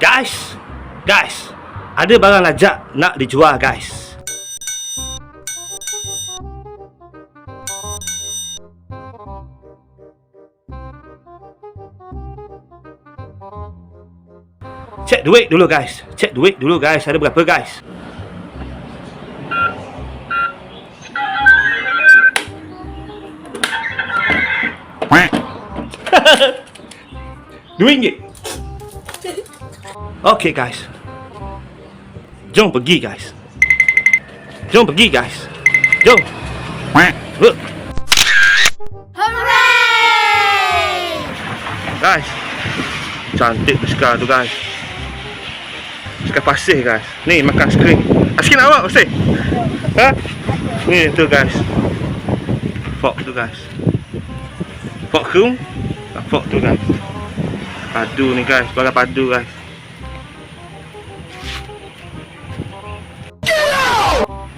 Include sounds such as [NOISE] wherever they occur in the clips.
Guys, guys, ada barang lajak nak dijual guys. Cek duit dulu guys. Cek duit dulu guys. Ada berapa guys? [LAUGHS] Dua ringgit. Okay guys. Jom pergi guys. Jom pergi guys. Jom. Look. Guys. Cantik sekarang tu guys. Sekarang pasir guys. Ni makan skrin. Askin awak pasir. Ha? Ni tu guys. Fork tu guys. Fork tu. Ah, Fork tu guys. Padu ni guys. Barang padu guys.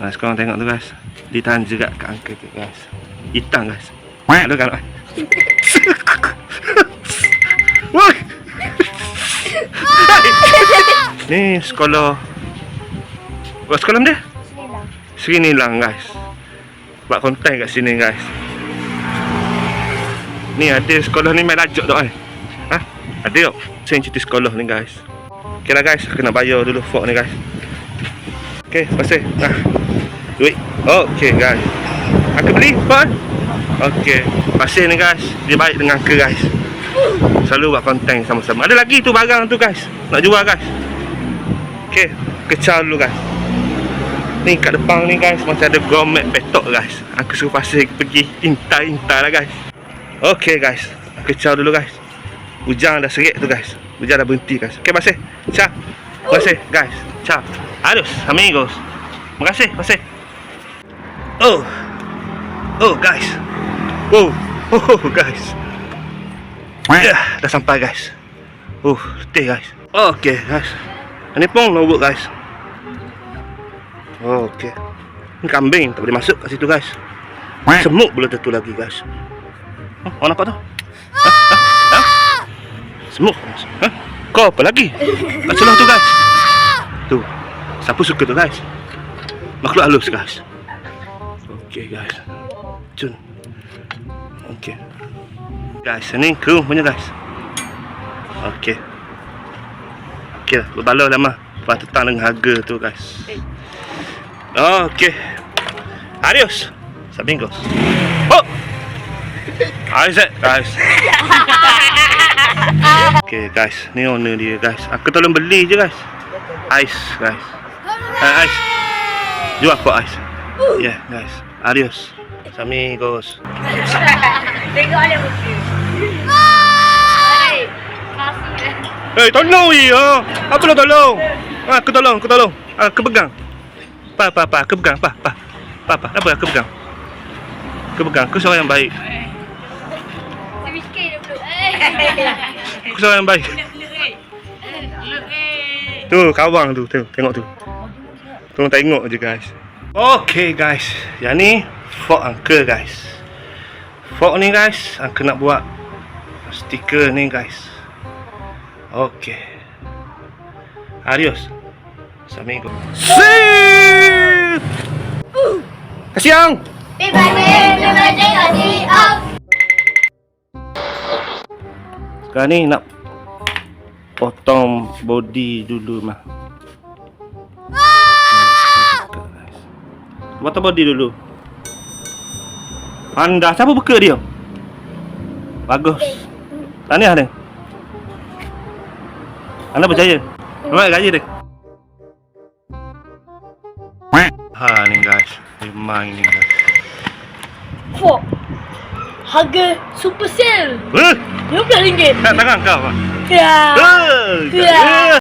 Nah, sekarang tengok tu guys. Ditahan juga kat angka tu guys. Hitam guys. Ada kan? [LAUGHS] Woi. Ni sekolah. Buat sekolah dia? Sini lang guys. Buat konten kat sini guys. Ni ada sekolah ni main lajak tak eh? Ha? Ada tak? Saya cerita sekolah ni guys. Okay lah guys, aku nak bayar dulu fork ni guys. Okay, pasal. Nah. Duit. Okay guys. Aku beli fork. Okay. Pasal ni guys. Dia baik dengan ke guys. Selalu buat konten sama-sama. Ada lagi tu barang tu guys. Nak jual guys. Okay. Kecal dulu guys. Ni kat depan ni guys macam ada gourmet petok guys. Aku suruh pasal pergi intai-intai lah guys. Okay guys. Kecal dulu guys. Hujan dah serik tu guys. Hujan dah berhenti guys. Okay pasal. Ciao. Pasal guys. Ciao. Adios amigos. Makasih pasal. Oh. Oh guys. Oh. [LAUGHS] Oh guys. Ya, dah sampai guys. Uh, letih guys. Okay guys. Ini pun no work guys. Oh, okay. Ini kambing tak boleh masuk kat situ guys. Semut belum tentu lagi guys. Oh, awak nampak tu? Semut. Ha? Kau apa lagi? Kat celah tu guys. Tu. Siapa suka tu guys? Makhluk halus guys. Okay guys. Cun. Okay. Guys, ni kru punya guys. Okay. Okay lah, berbaloi lama. Lepas tetang dengan harga tu guys. Okay. Adios. Sabingos. Oh! Isaac guys. Okay guys, ni owner dia guys. Aku tolong beli je guys. Ais guys. Uh, ais. Jual apa ais? Yeah guys. Adios. Amigos. [LAUGHS] Tengok dia mesti. Hai. Kasih. Eh, tolong ya. Apa nak tolong? Ah, aku tolong, aku tolong. Ah, aku pegang. Pa, pa, pa, aku pegang, pa, pa. Pa, pa, apa aku pegang? Aku pegang, aku seorang yang baik. Eh. [LAUGHS] Aku seorang yang baik. Tu, kawang tu, tengok, tengok tu. Tolong tengok je guys. Okay guys, yang ni fork uncle guys. Fork ni guys, uncle nak buat stiker ni guys. Okay. Adios. Samigo. See! Kasiang! Sekarang ni nak potong body dulu mah. Potong body dulu. Anda siapa buka dia? Bagus. Tahniah dia. Anda percaya? Nampak gaji dia? Ha ni guys. Memang ni guys. Fok. Harga super sale. Eh, RM15. kat tangan kau. Ya. Eh, Ya. eh.